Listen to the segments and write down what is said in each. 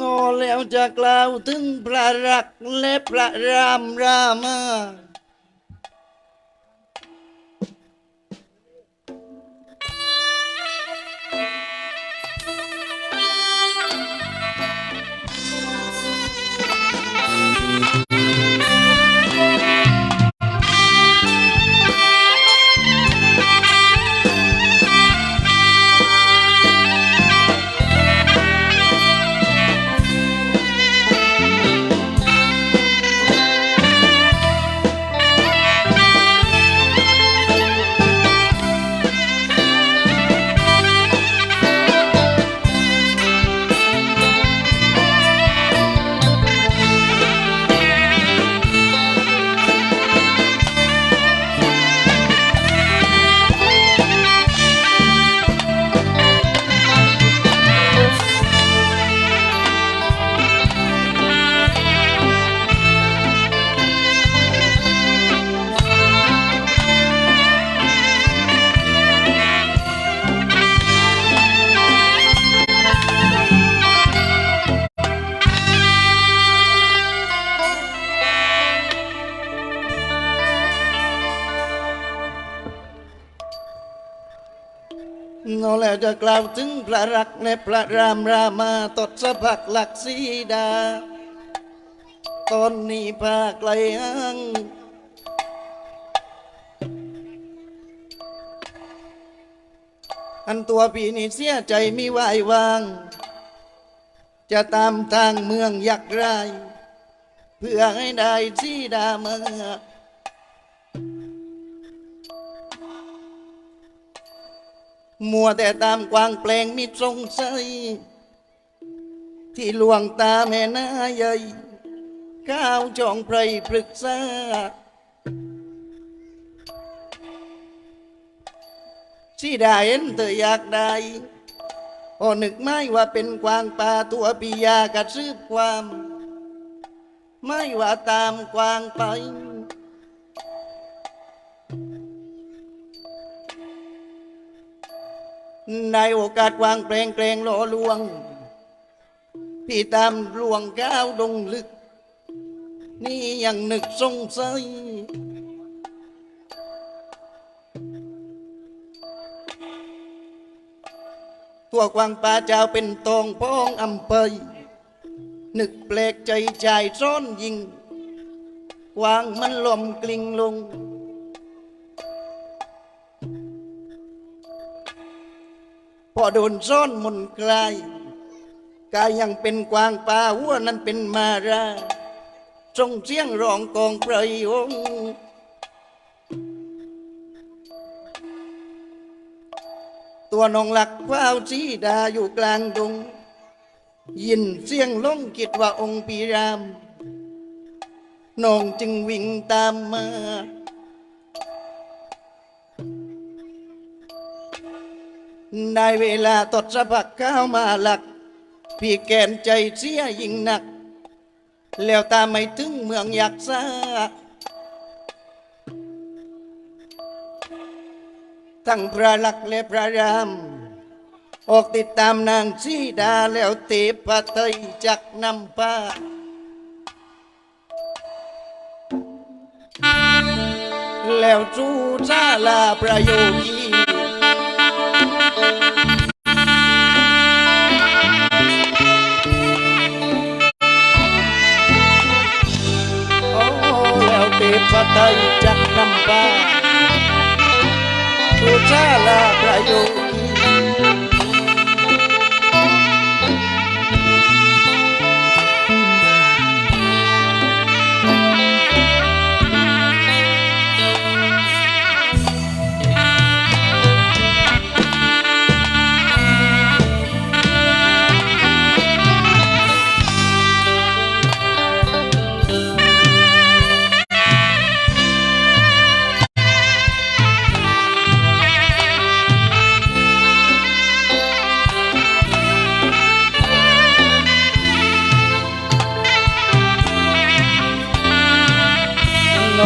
งอแล้วจะกล่าวถึงพระรักและพระรามรามา จะกล่าวถึงพระรักและพระรามรามาตดสะพักหลักสีดา ตอนนี้พาไกลห้างอันตัวปีนี้เสียใจม่ไหววาง จะตามทางเมืองยักษ์ไรเพื่อให้ได้สีดาเมือ มัวแต่ตามกวางแปลงมิตรสงสัย ที่ลวงตาแม่นาใหญ่ก้าวจองไพรปรึกษา ที่ได้เห็นเธออยากได้พอนึกไม่ว่าเป็นกวางป่าตัวปิยากระซืบความ ไม่ว่าตามกวางไป ในโอกาสวางแปลงแปลงหล่อลวง พี่ตามลวงก้าวดงลึก นี่ยังนึกสงสัยตัวกวางป่าเจ้าเป็นตองพ้องอำเภยนึกแปลกใจใจซ้อนยิงกวางมันล่มกลิ้งลง พอโดนซ่อนมนต์กลายกายยังเป็นกวางป่าหัวนั้นเป็นมาราทรงเสียงร้องกองประยงตัวนองหลักว้าวสีดาอยู่กลางดง ยินเสียงลงคิดว่าองค์ปีรามนองจึงวิ่งตามมา ได้เวลาตดสะพักข้าวมาหลัก พี่แกนใจเสียยิ่งหนัก แล้วตาไม่ถึงเมืองอยากซาทั้งพระลักและพระราม ออกติดตามนางสีดาแล้วเตปะเทยจักนำพาแล้วจูชาลาประโยคี โอ้แล้วเทพไ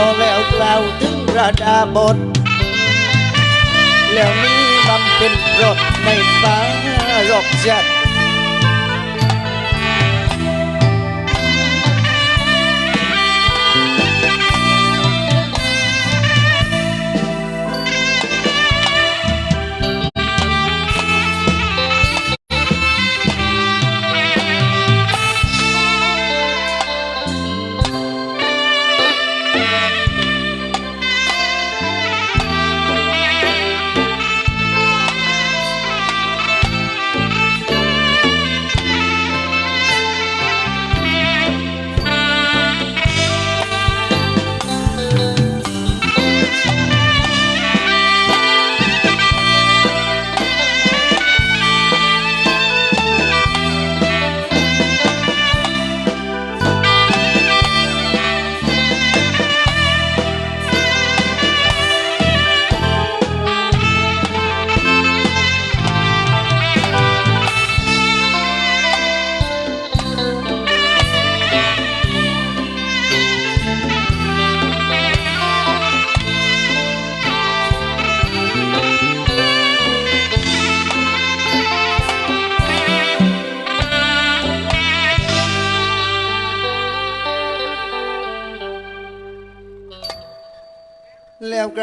อแล้วกล่าวถึงราดาบท แล้วมีบำเป็นรถไม่ฟ้ารกจัด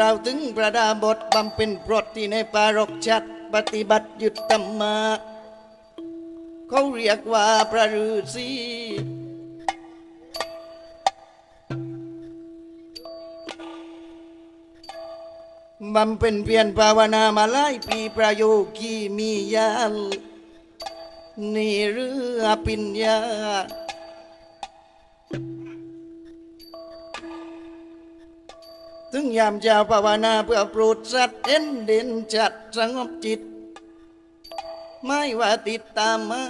าวถึงประดาบทบำเพ็ญพรตที่ในปารกชัดปฏิบัติหยุดธรรมะเขาเรียกว่าพระฤาษีบำเพ็ญเพียรภาวนามาหลายปีประโยคีมียานนี่เรือปิญญา ยามเจ้าภาวนาเพื่อโปรดสัตว์เอ็นเด่นจัดสงบจิต ไม่ว่าติดตามมา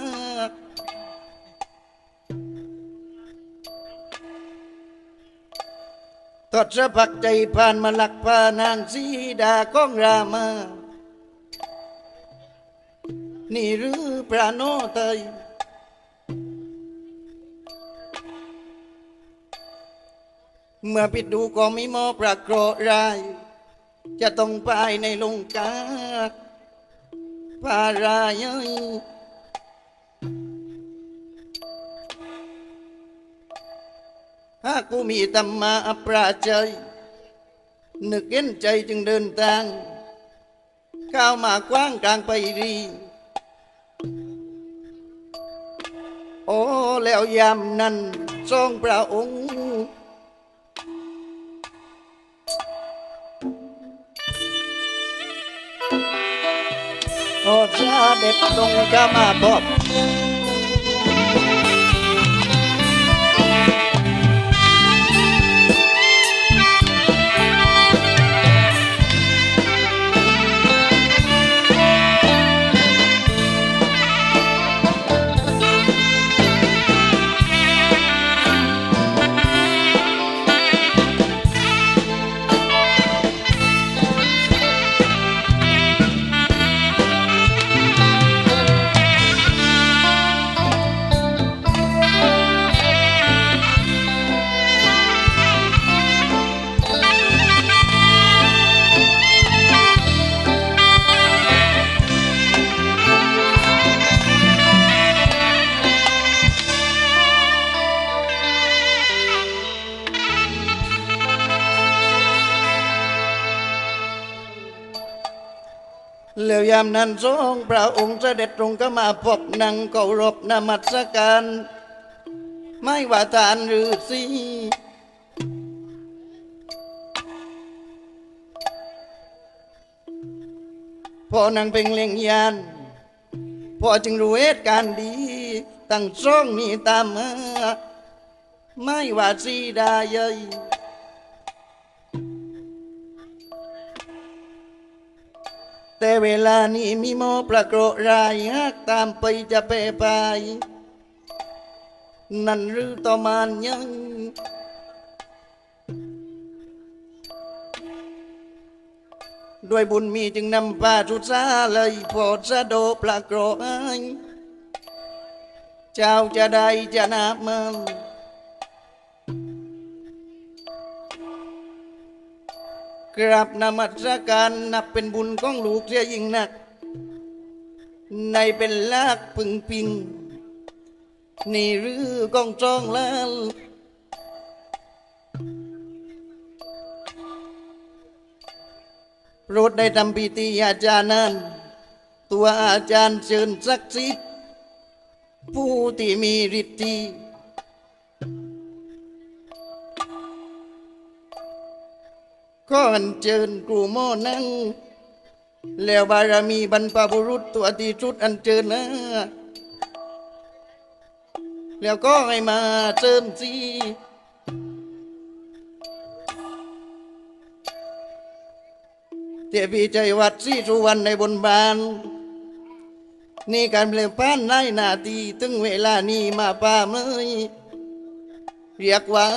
ตอดสะพักใจผ่านมาหลักพานางสีดาของรามา นี่หรือพระโนเตย เมื่อปิดดูก็ไมีหมอประโกรรจะต้องไปในลงกาพารายหากกูมีธรรมาปราใจยนึกเห็นใจจึงเดินทางก้าวมากว้างกลางไปรีโอ้แล้วยามนั้นทรงพระองค์ เด็ดตรงก็มาพบามนั้นทรงพระองค์เสด็จตรงก็มาพบนางเคารพนมัสการ ไม่ว่าทานหรือสีพอนางเป็นเลียงยานพอจึงรู้เหตุการณ์ดีตั้งซ่องนี้ตามมาไม่ว่าสีดาเยย แต่เวลานี้มีหมอประโกรรายหากตามไปจะเปไป นั่นหรือต่อมานยังด้วยบุญมีจึงนำพาทุสาเลยโปรดสะโดปลาโกรยเจ้าจะได้จะนับมัน กราบนมัสการนับเป็นบุญของลูกเสียยิ่งนัก ในเป็นลากพึงพิง นี่หรือกองจองแล้วรดได้ทำพิธีอาจารย์นั้น ตัวอาจารย์เชิญศักดิ์สิทธิ์ผู้ที่มีฤทธิ์ ก็อัญเชิญกรูโมนั่งแล้วบารมีบรรพบุรุษตัวที่ชุดอัญเชิญนะแล้วก็ให้มาเจิมสีเทพีใจวัดสีสุวรรณในบนบาน นี่การเปลี่ยนผ่านในนาทีถึงเวลานี้มาป่าเมยเรียกไว้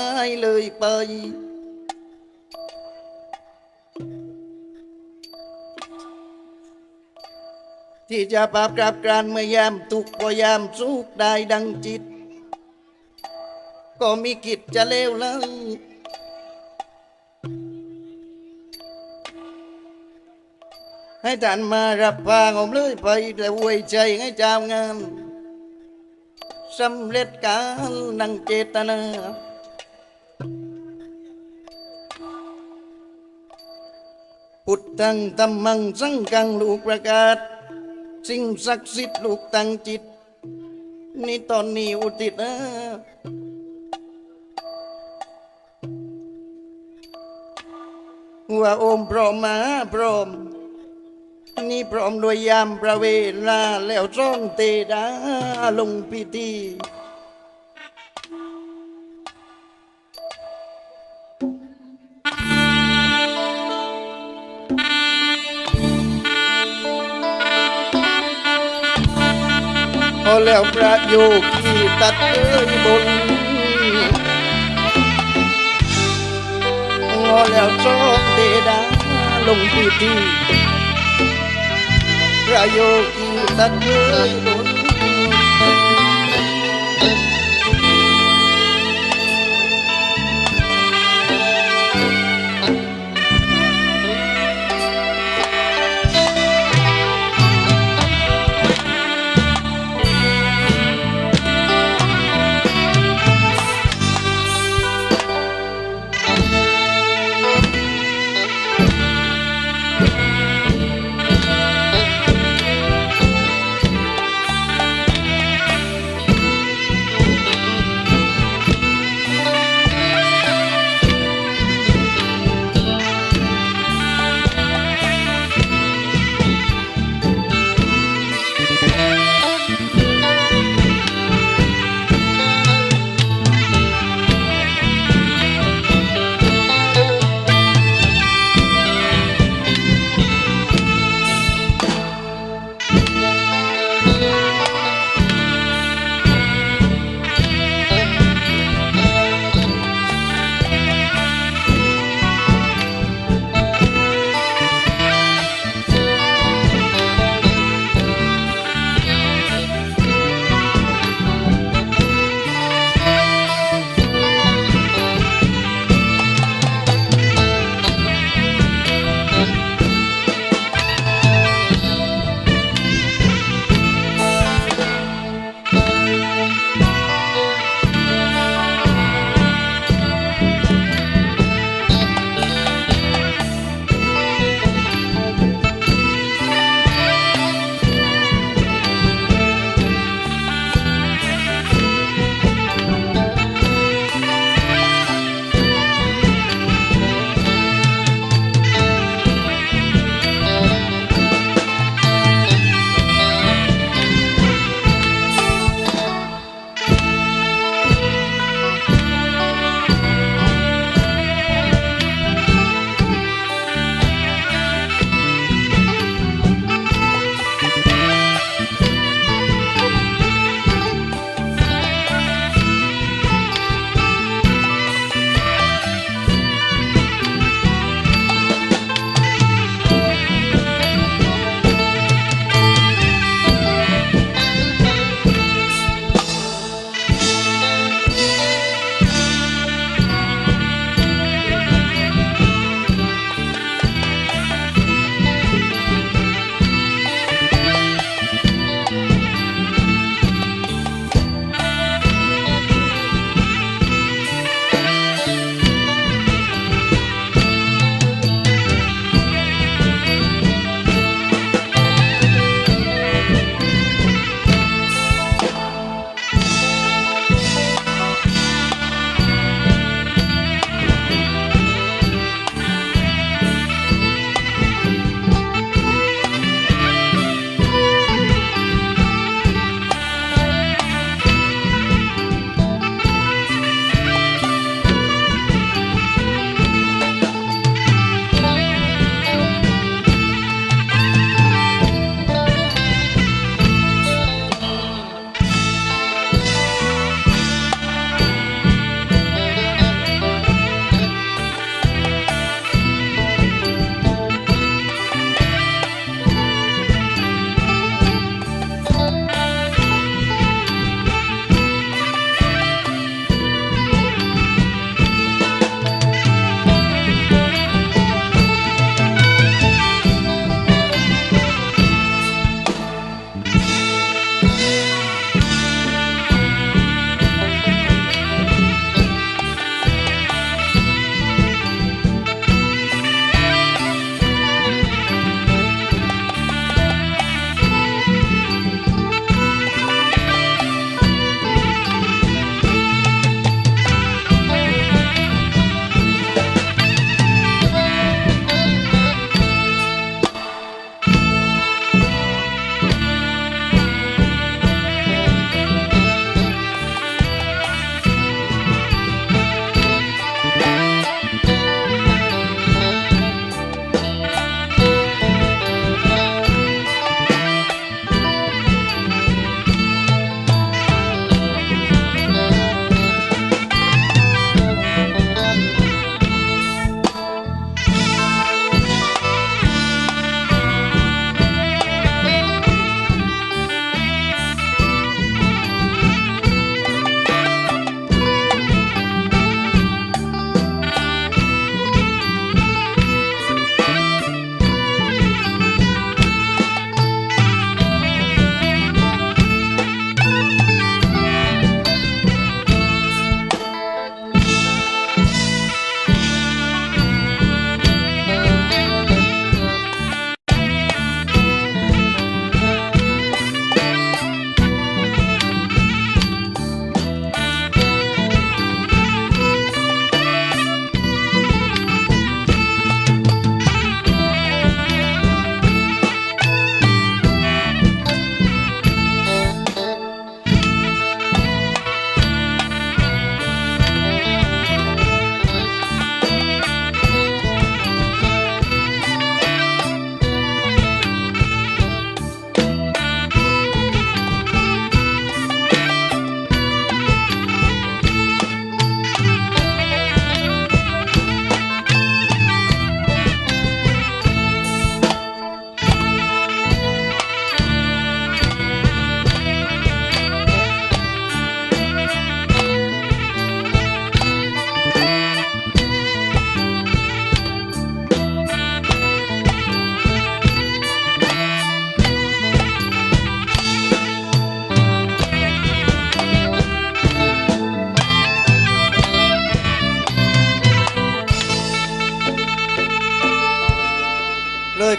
เลยไป ที่จะปราบกราบกรานเมื่อยามทุกข์ก็ยามสุขได้ดังจิต ก็มีกิจจะเลวเลยให้ท่านมารับพาของเลยไปแต่อวยใจให้เจ้างานสำเร็จการดังเจตนาพุทธังธรรมังสังกังลูกประกาศ สิ่งศักดิ์สิทธิ์ลูกตั้งจิต นี่ตอนนี้อุติศนะว่าโอมพร้อมมาพร้อม นี่พร้อมด้วยยามประเวลาแล้วจ้องเตดาลงพิธี พอแล้วประโยคที่ตัดเอ้ยบนงอแล้วจอกเดดาลงพิธีประโยคที่ตัดเอ้ยบน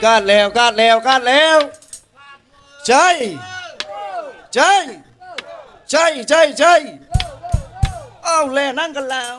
กาดแล้วกาดแล้วกาดแล้วใช่ใช่ใช่ใช่ใช่เอาแลนั่งกันแล้ว